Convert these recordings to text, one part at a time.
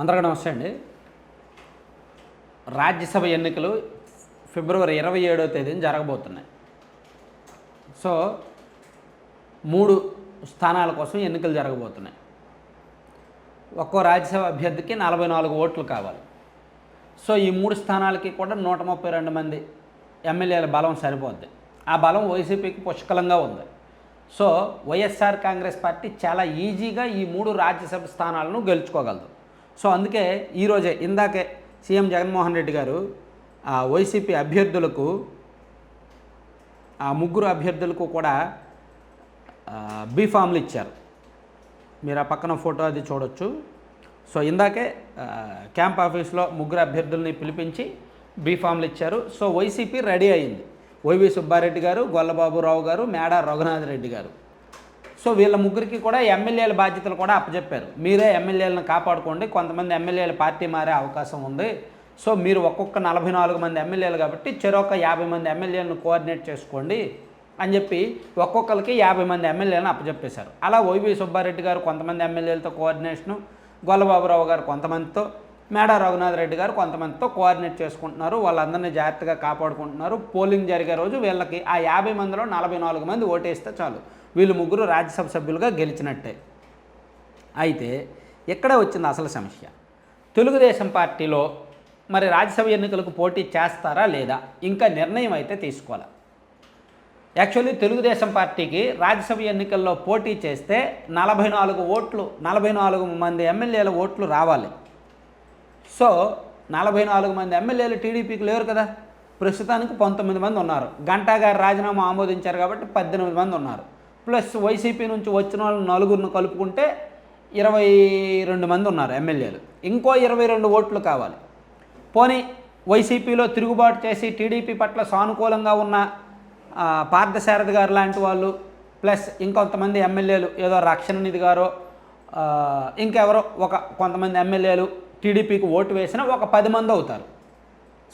అందరికీ నమస్తే అండి. రాజ్యసభ ఎన్నికలు ఫిబ్రవరి ఇరవై ఏడవ తేదీన జరగబోతున్నాయి. సో మూడు స్థానాల కోసం ఎన్నికలు జరగబోతున్నాయి. ఒక్కో రాజ్యసభ అభ్యర్థికి నలభై నాలుగు ఓట్లు కావాలి. సో ఈ మూడు స్థానాలకి కూడా నూట ముప్పై రెండు మంది ఎమ్మెల్యేల బలం సరిపోద్ది. ఆ బలం వైసీపీకి పుష్కలంగా ఉంది. సో వైఎస్ఆర్ కాంగ్రెస్ పార్టీ చాలా ఈజీగా ఈ మూడు రాజ్యసభ స్థానాలను గెలుచుకోగలదు. సో అందుకే ఈరోజే ఇందాకే సీఎం జగన్మోహన్ రెడ్డి గారు ఆ వైసీపీ అభ్యర్థులకు ఆ ముగ్గురు అభ్యర్థులకు కూడా బీ ఫామ్లు ఇచ్చారు. మీరు ఆ పక్కన ఫోటో అది చూడొచ్చు. సో ఇందాకే క్యాంప్ ఆఫీస్లో ముగ్గురు అభ్యర్థుల్ని పిలిపించి బీ ఫామ్లు ఇచ్చారు. సో వైసీపీ రెడీ అయింది. వైవి సుబ్బారెడ్డి గారు గొల్లబాబురావు గారు మేడా రఘునాథ్ రెడ్డి గారు. సో వీళ్ళ ముగ్గురికి కూడా ఎమ్మెల్యేల బాధ్యతలు కూడా అప్పచెప్పారు మీరే ఎమ్మెల్యేలను కాపాడుకోండి. కొంతమంది ఎమ్మెల్యేలు పార్టీ మారే అవకాశం ఉంది. సో మీరు ఒక్కొక్క నలభై నాలుగు మంది ఎమ్మెల్యేలు కాబట్టి చెరొక యాభై మంది ఎమ్మెల్యేలను కోఆర్డినేట్ చేసుకోండి అని చెప్పి ఒక్కొక్కరికి యాభై మంది ఎమ్మెల్యేలను అప్పచెప్పేశారు అలా వైవి సుబ్బారెడ్డి గారు కొంతమంది ఎమ్మెల్యేలతో కోఆర్డినేషను గొల్లబాబురావు గారు కొంతమందితో మేడా రఘునాథ్ రెడ్డి గారు కొంతమందితో కోఆర్డినేట్ చేసుకుంటున్నారు. వాళ్ళందరినీ జాగ్రత్తగా కాపాడుకుంటున్నారు. పోలింగ్ జరిగే రోజు వీళ్ళకి ఆ యాభై మందిలో నలభై నాలుగు మంది ఓటేస్తే చాలు. వీళ్ళు ముగ్గురు రాజ్యసభ సభ్యులుగా గెలిచినట్టే. అయితే ఇక్కడ వచ్చింది అసలు సమస్య? తెలుగుదేశం పార్టీలో మరి రాజ్యసభ ఎన్నికలకు పోటీ చేస్తారా లేదా? ఇంకా నిర్ణయం అయితే తీసుకోవాలి? యాక్చువల్లీ తెలుగుదేశం పార్టీకి రాజ్యసభ ఎన్నికల్లో పోటీ చేస్తే నలభై నాలుగు ఓట్లు నలభై నాలుగు మంది ఎమ్మెల్యేల ఓట్లు రావాలి. సో నలభై నాలుగు మంది ఎమ్మెల్యేలు టీడీపీకి లేరు కదా. ప్రస్తుతానికి పంతొమ్మిది మంది ఉన్నారు. గంటా గారు రాజీనామా ఆమోదించారు కాబట్టి పద్దెనిమిది మంది ఉన్నారు. ప్లస్ వైసీపీ నుంచి వచ్చిన వాళ్ళు నలుగురిని కలుపుకుంటే ఇరవై రెండు మంది ఉన్నారు ఎమ్మెల్యేలు. ఇంకో ఇరవై రెండు ఓట్లు కావాలి. పోనీ వైసీపీలో తిరుగుబాటు చేసి టీడీపీ పట్ల సానుకూలంగా ఉన్న ఆ, పార్థసారథి గారు లాంటి వాళ్ళు ప్లస్ ఇంకొంతమంది ఎమ్మెల్యేలు ఏదో రక్షణ నిధి గారో ఇంకెవరో ఒక కొంతమంది ఎమ్మెల్యేలు టీడీపీకి ఓటు వేసినా ఒక పది మంది అవుతారు.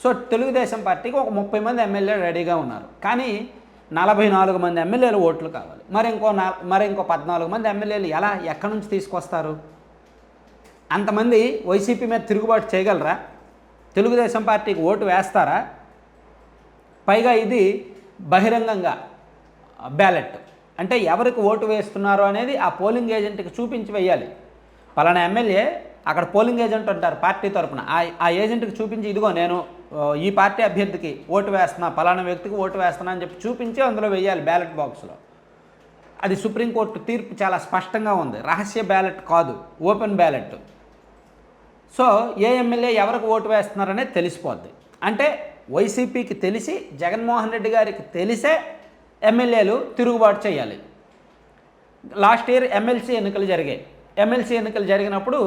సో తెలుగుదేశం పార్టీకి ఒక ముప్పై మంది ఎమ్మెల్యేలు రెడీగా ఉన్నారు. కానీ నలభై నాలుగు మంది ఎమ్మెల్యేలు ఓట్లు కావాలి. మరి ఇంకో నా మరి ఇంకో పద్నాలుగు మంది ఎమ్మెల్యేలు ఎలా ఎక్కడి నుంచి తీసుకొస్తారు? అంతమంది వైసీపీ మీద తిరుగుబాటు చేయగలరా? తెలుగుదేశం పార్టీకి ఓటు వేస్తారా? పైగా ఇది బహిరంగంగా బ్యాలెట్. అంటే ఎవరికి ఓటు వేస్తున్నారో అనేది ఆ పోలింగ్ ఏజెంట్కి చూపించి వేయాలి. పలానా ఎమ్మెల్యే అక్కడ పోలింగ్ ఏజెంట్ ఉంటారు పార్టీ తరపున. ఆ ఆ ఏజెంట్కి చూపించి ఇదిగో నేను ఈ పార్టీ అభ్యర్థికి ఓటు వేస్తున్నా పలానా వ్యక్తికి ఓటు వేస్తున్నా అని చెప్పి చూపించి అందులో వేయాలి బ్యాలెట్ బాక్స్లో. అది సుప్రీంకోర్టు తీర్పు చాలా స్పష్టంగా ఉంది. రహస్య బ్యాలెట్ కాదు ఓపెన్ బ్యాలెట్. సో ఏ ఎమ్మెల్యే ఎవరికి ఓటు వేస్తున్నారనేది తెలిసిపోద్ది. అంటే వైసీపీకి తెలిసి జగన్మోహన్ రెడ్డి గారికి తెలిసే ఎమ్మెల్యేలు తిరుగుబాటు చేయాలి. లాస్ట్ ఇయర్ ఎమ్మెల్సీ ఎన్నికలు జరిగాయి. ఎమ్మెల్సీ ఎన్నికలు జరిగినప్పుడు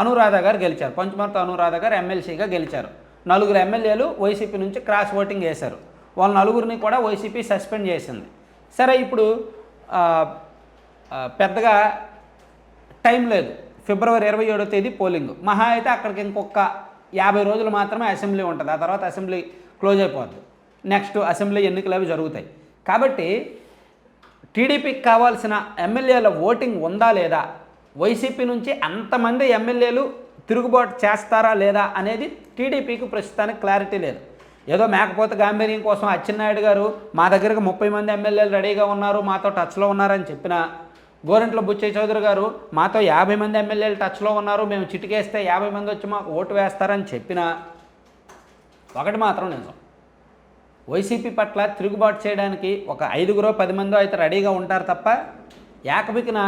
అనురాధ గారు గెలిచారు. పంచమర్త అనురాధ గారు ఎమ్మెల్సీగా గెలిచారు. నలుగురు ఎమ్మెల్యేలు వైసీపీ నుంచి క్రాస్ ఓటింగ్ వేశారు. వాళ్ళ నలుగురిని కూడా వైసీపీ సస్పెండ్ చేసింది. సరే ఇప్పుడు పెద్దగా టైం లేదు. ఫిబ్రవరి ఇరవై ఏడో తేదీ పోలింగ్. మహా అయితే అక్కడికి ఇంకొక యాభై రోజులు మాత్రమే అసెంబ్లీ ఉంటుంది. ఆ తర్వాత అసెంబ్లీ క్లోజ్ అయిపోద్ది. నెక్స్ట్ అసెంబ్లీ ఎన్నికలు అవి జరుగుతాయి. కాబట్టి టీడీపీకి కావాల్సిన ఎమ్మెల్యేల ఓటింగ్ ఉందా లేదా వైసీపీ నుంచి అంతమంది ఎమ్మెల్యేలు తిరుగుబాటు చేస్తారా లేదా అనేది టీడీపీకి ప్రస్తుతానికి క్లారిటీ లేదు. ఏదో మేకపోతే గాంభీర్యం కోసం అచ్చెన్నాయుడు గారు మా దగ్గరకు ముప్పై మంది ఎమ్మెల్యేలు రెడీగా ఉన్నారు మాతో టచ్లో ఉన్నారని చెప్పిన గోరెంట్ల బుచ్చయ్య చౌదరి గారు మాతో యాభై మంది ఎమ్మెల్యేలు టచ్లో ఉన్నారు మేము చిటికేస్తే యాభై మంది వచ్చి మాకు ఓటు వేస్తారని చెప్పిన ఒకటి మాత్రం నిజం. వైసీపీ పట్ల తిరుగుబాటు చేయడానికి ఒక ఐదుగురో పది మందో అయితే రెడీగా ఉంటారు తప్ప ఏకబికిన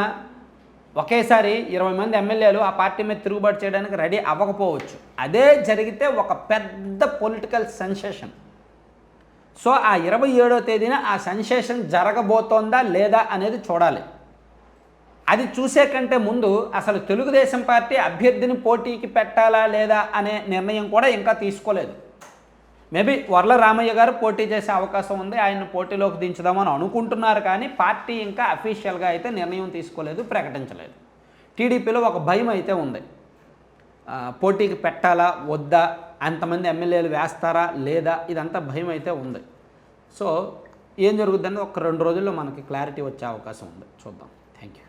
ఒకేసారి ఇరవై మంది ఎమ్మెల్యేలు ఆ పార్టీ మీద తిరుగుబాటు చేయడానికి రెడీ అవ్వకపోవచ్చు. అదే జరిగితే ఒక పెద్ద పొలిటికల్ సెన్సేషన్. సో ఆ ఇరవై ఏడో తేదీన ఆ సెన్సేషన్ జరగబోతోందా లేదా అనేది చూడాలి. అది చూసే కంటే ముందు అసలు తెలుగుదేశం పార్టీ అభ్యర్థిని పోటీకి పెట్టాలా లేదా అనే నిర్ణయం కూడా ఇంకా తీసుకోలేదు. మేబీ వర్ల రామయ్య గారు పోటీ చేసే అవకాశం ఉంది ఆయన పోటీలోకి దించుదామని అనుకుంటున్నారు కానీ పార్టీ ఇంకా అఫీషియల్గా అయితే నిర్ణయం తీసుకోలేదు ప్రకటించలేదు. టీడీపీలో ఒక భయం అయితే ఉంది. పోటీకి పెట్టాలా వద్దా అంతమంది ఎమ్మెల్యేలు వేస్తారా లేదా ఇదంతా భయం అయితే ఉంది. సో ఏం జరుగుతుందని ఒక రెండు రోజుల్లో మనకి క్లారిటీ వచ్చే అవకాశం ఉంది. చూద్దాం. Thank you